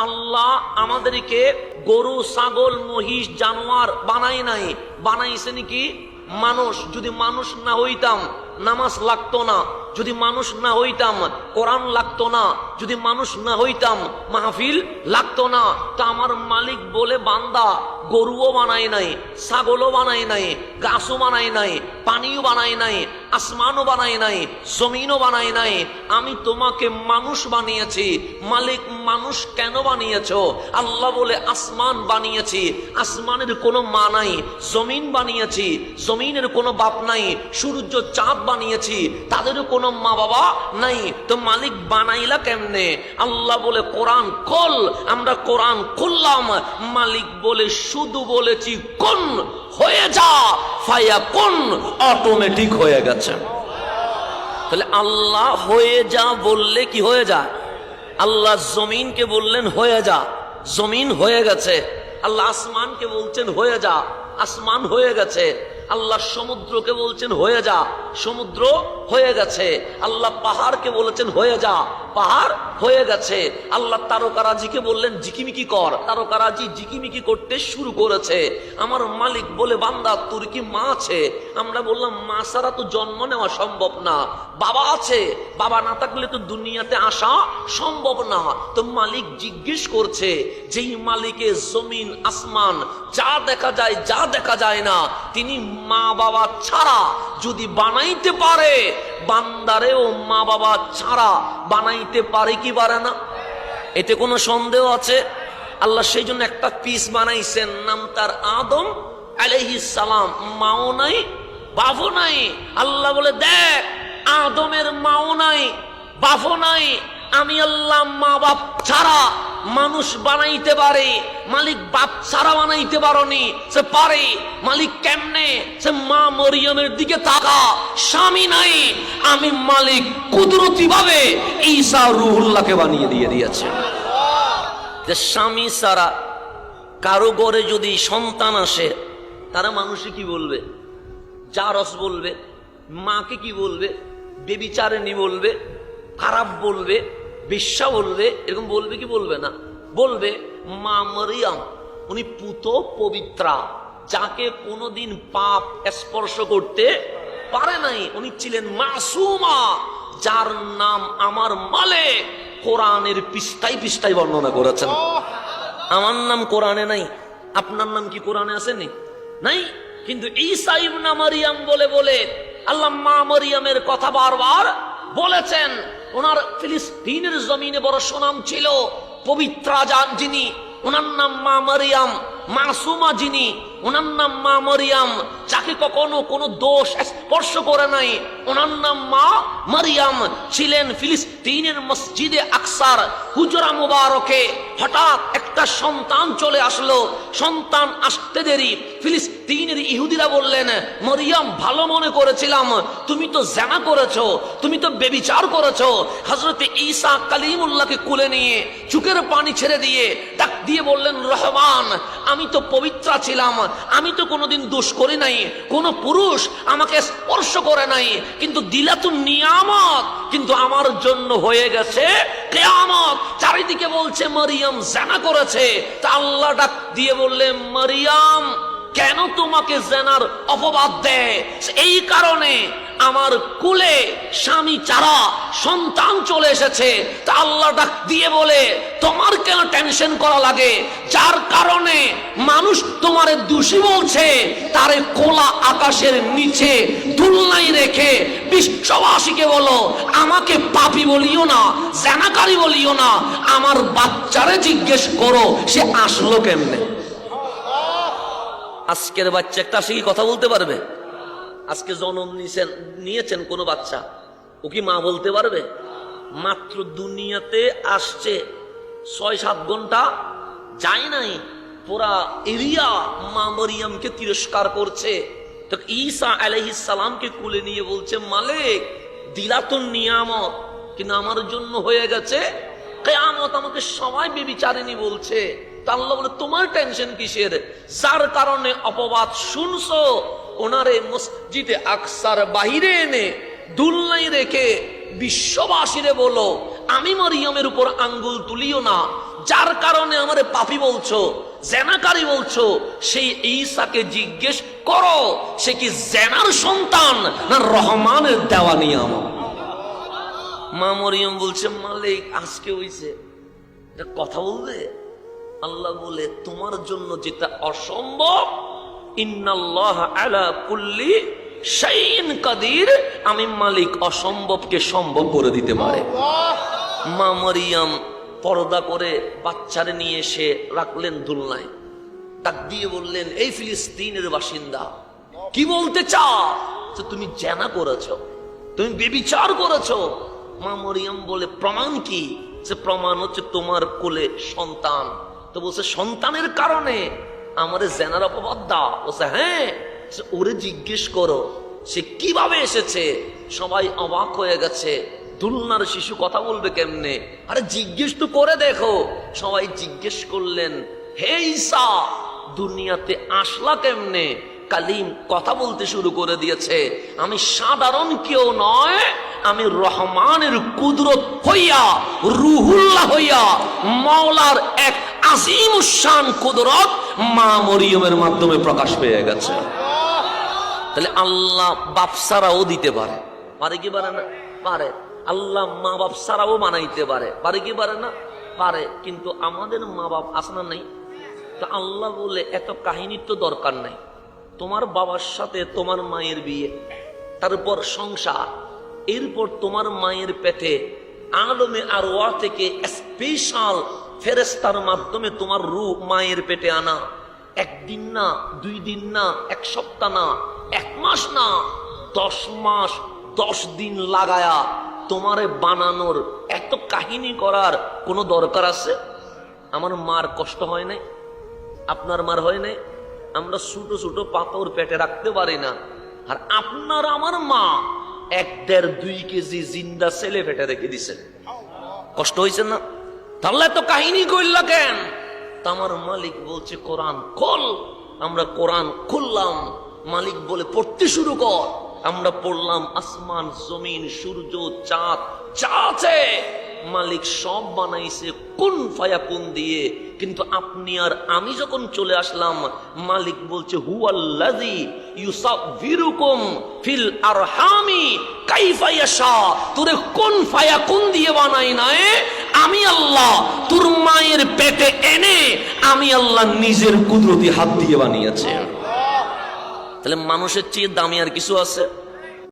আল্লাহ আমাদেরকে গরু, ছাগল, মহিষ, জানোয়ার বানাই নাই। বানাইছে নাকি? মানুষ। যদি মানুষ না হইতাম, নামাজ লাগতো না। যদি মানুষ না হইতাম, কোরআন লাগতো না। যদি মানুষ না হইতাম, মাহফিল লাগতো না। তা আমার মালিক বলে, বান্দা, গরুও বানাই নাই, ছাগলও বানাই নাই, গাছও বানাই নাই, পানিও বানাই নাই। আসমানও বানাই নাই, জমিনও বানাই নাই। আমি তোমাকে মানুষ বানিয়েছি। মালিক মানুষ কেন বানিয়েছ? আল্লাহ বলে, আসমান বানিয়েছি। আসমানের কোনো মা নাই, জমিন বানিয়েছি। জমিনের কোনো বাপ নাই, সূর্য চাঁদ বানিয়েছি। তাদেরও কোনো মা বাবা নাই। তো মালিক বানাইলা কেমনে? আল্লাহ বলে, কোরআন কল আমরা কোরআন খুললাম। মালিক বলে, শুধু বলেছি, কোন হয়ে যা ফায়া কোন অটোমেটিক হয়ে গেছে। তাহলে আল্লাহ হয়ে যা বললে কি হয়ে যায়? আল্লাহ জমিনকে বললেন হয়ে যা, জমিন হয়ে গেছে। আল্লাহ আসমানকে বলছেন হয়ে যা, আসমান হয়ে গেছে। আল্লাহ সমুদ্রকে বলছেন হয়ে যা সমুদ্র হয়ে গেছে। আল্লাহ পাহাড়কে বলেছেন, হয়ে যা, পাহাড় হয়ে গেছে। আল্লাহ তারকারাজিকে বললেন, জিকিমিকি কর। তারকারাজি জিকিমিকি করতে শুরু করেছে। আমার মালিক বলে, বান্দা, তোর কি মা আছে? আমরা বললাম, মা ছাড়া তো জন্ম নেওয়া সম্ভব না। বাবা আছে। বাবা না থাকলে তো দুনিয়াতে আসা সম্ভব না। তো মালিক জিজ্ঞেস করছে, যেই মালিকে জমিন, আসমান, যা দেখা যায়, যা দেখা যায় না, তিনি মা বাবা ছাড়া যদি বানাইতে পারে বান্দারে ও মা বাবা ছাড়া বানাইতে পারে কি পারে না? এতে কোনো সন্দেহ আছে? আল্লাহ সেই জন্য একটা পিস বানাইছেন, নাম তার আদম সালাম। মাও নাই বাবু নাই। আল্লাহ বলে, দেখ, আদমের মাও নাই বাবু নাই। আমি আল্লাহ মা বাপ ছাড়া মানুষ বানাইতে পারে, মালিক বাপ ছাড়া বানাইতে পারনি। সে পারে, মালিক কেমনে? সে মা মরিয়মের দিকে তাকা, স্বামী নাই, আমি মালিক কুদরতি ভাবে ঈসা রুহুল্লাহকে বানিয়ে দিয়ে দিয়েছে। যে স্বামী ছাড়া কারও ঘরে যদি সন্তান আসে, তারা মানুষে কি বলবে? জারস বলবে, মাকে কি বলবে? বেবিচারেনি বলবে, খারাপ বলবে বিশ্বা বলবে এরকম বলবে কি বলবে না? বলবে মা মরিয়াম উনি পুত পবিত্রা। যাকে কোনোদিন পাপ স্পর্শ করতে পারে নাই উনি ছিলেন মাসুমা যার নাম আমার মালে কোরআনের পৃষ্ঠায় পৃষ্ঠায় বর্ণনা করেছেন। আমার নাম কোরআনে নাই আপনার নাম কি কোরআনে আসেনি? নাই? কিন্তু ঈসা ইবনা মারিয়াম বলে বলে আল্লাহ মা মরিয়ামের কথা বারবার বলেছেন। ওনার ফিলিস্তিনের জমিনে বড় সুনাম ছিল, পবিত্রা যান যিনি, ওনার নাম মা মারিয়াম মাসুমা যিনি ওনার নাম মা মরিয়াম। যাকে কখনো কোনো দোষ স্পর্শ করে নাই। ওনার নাম মা মরিয়াম। ছিলেন ফিলিস্তিনের মসজিদে আকসার হুজরা মুবারকে। হঠাৎ একটা সন্তান চলে আসলো। সন্তান আসতে দেরি। ফিলিস্তিনের ইহুদিরা বললেন, মরিয়াম, ভালো মনে করেছিলাম। তুমি তো জানা করেছ। তুমি তো বেবিচার করেছ। হজরতে ঈসা কালিমুল্লাহকে কুলে নিয়ে চুকের পানি ছেড়ে দিয়ে ডাক দিয়ে বললেন, রহমান, আমি তো পবিত্রা ছিলাম। আমি তো কোনোদিন দোষ করি নাই। কোন পুরুষ আমাকে স্পর্শ করে নাই। কিন্তু দিলা তো নিয়ামত কিন্তু আমার জন্য হয়ে গেছে কেয়ামত। চারিদিকে বলছে, মারিয়াম জানা করেছে। তা আল্লাহ ডাক দিয়ে বললে, মারিয়াম, কেন তোমাকে জেনার অপবাদ দেয়? এই কারণে আমার কুলে স্বামী চারা সন্তান চলে এসেছে। তা আল্লাহ ডাক দিয়ে বলে, তোমার কেন টেনশন করা লাগে? যার কারণে মানুষ তোমারে দোষী বলছে, তারে কোলা আকাশের নিচে তুলনাই রেখে বিশ্ববাসীকে বলো, আমাকে পাপি বলিও না, জানাকারী বলিও না, আমার বাচ্চারে জিজ্ঞেস করো, সে আসলো কেমনে? আজকের বাচ্চা একটা আসে কি কথা বলতে পারবে? আজকে জনম নিয়েছেন নিয়েছেন কোনো বাচ্চা? ও কি মা বলতে পারবে? মাত্র দুনিয়াতে আসছে ছয়, সাত ঘণ্টা, যায় নাই। পুরা এরিয়া মা মরিয়ামকে তিরস্কার করছে। তো ঈসা আলাইহিস সালামকে কুলে নিয়ে বলছে, মালিক দিলা তো নিয়ামত, কিন্তু আমার জন্য হয়ে গেছে। কেয়ামত আমাকে সবাই বেবিচারেনি বলছে। তা আল্লাহ বলে, তোমার টেনশন কিসের? যার কারণে অপবাদ শুনছো ওনারে মসজিদে আকসার বাহিরে এনে দুলনাই রেখে বিশ্ববাসীরে বলো, আমি মরিয়মের উপর আঙ্গুল তুলিও না। যার কারণে আমারে পাপি বলছো, জেনাকারী বলছো, সেই ঈসাকে জিজ্ঞেস করো, সে কি জেনার সন্তান না রহমানের দেওয়া নিয়ম মা মরিয়ম বলছে, মালিক, আজকে হইছে। কথা বলবে? আল্লাহ বলে, তোমার জন্য যেটা অসম্ভব আমি মালিক অসম্ভবকে সম্ভব করে দিতে পারে। মা মরিয়াম পর্দা করে বাচ্চারে নিয়ে এসে রাখলেন দুলনায়। ডাক দিয়ে বললেন এই ফিলিস্তিনের বাসিন্দা কি বলতে চাও? যে তুমি জেনা করেছ তুমি বেবিচার করেছ। মা মরিয়াম বলে প্রমাণ কি? সে প্রমাণ হচ্ছে তোমার কোলে সন্তান। তো বলছে সন্তানের কারণে। আমারে জেনার অপবাদ বলছে হ্যাঁ ওরে জিজ্ঞেস করো, সে কীভাবে এসেছে? সবাই অবাক হয়ে গেছে। দুলনার শিশু কথা বলবে কেমনে? আরে জিজ্ঞেস তো করে দেখো। সবাই জিজ্ঞেস করলেন, হে ঈসা, দুনিয়াতে আসলা কেমনে? কালিম কথা বলতে শুরু করে দিয়েছে। আমি সাধারণ কেউ নয়, আমি রহমানের কুদরত হইয়া, রুহুল্লাহ হইয়া, মাওলার এক আজিম শান কুদরত মা মরিয়মের মাধ্যমে প্রকাশ পেয়ে গেছে। তাহলে আল্লাহ বাপ সারাও দিতে পারে। পারে কি পারে না? পারে। আল্লাহ মা বাপ সারাও বানাইতে পারে। পারে কি পারে না? পারে। কিন্তু আমাদের মা বাপ আসনা নেই? তো আল্লাহ বলে, এত কাহিনীর তো দরকার নাই। তোমার বাবার সাথে তোমার মায়ের বিয়ে, তারপর সংসার, এরপর তোমার মায়ের পেটে আলমে আর ওয়া থেকে স্পেশাল ফেরেস্তার মাধ্যমে তোমার রূপ মায়ের পেটে আনা। একদিন না, দুই দিন না, এক সপ্তাহ না, এক মাস না, দশ মাস, দশ দিন লাগায়া তোমারে বানানোর এত কাহিনী করার কোনো দরকার আছে? আমার মার কষ্ট হয় নাই? আপনার মার হয় নাই? আমরা ছোট ছোট পাথর পেটে রাখতে পারি না। আর আপনার আমার মা এক দেড় দুই কেজি জিন্দা ছেলে পেটে রেখে দিছে। কষ্ট হয়েছে না? তাহলে তো কাহিনী কইলা কেন? আমার মালিক বলছে, কোরআন খোল। আমরা কোরআন খুললাম। মালিক বলে, পড়তে শুরু কর। আমরা পড়লাম, আসমান, জমিন, সূর্য, চাঁদ, যা মালিক সব বানাইছে কোন ফায়া কোন দিয়ে। কিন্তু আপনি আর আমি যখন চলে আসলাম, মালিক বলছে, হুয়াল্লাযী ইউসাফিরুকুম ফিল তোরে কোন ফায়া কোন দিয়ে বানাই নাই? আমি আল্লাহ তোর মায়ের পেটে এনে আমি আল্লাহ নিজের কুদরতি হাত দিয়ে বানিয়েছে। তাহলে মানুষের চেয়ে দামি আর কিছু আছে?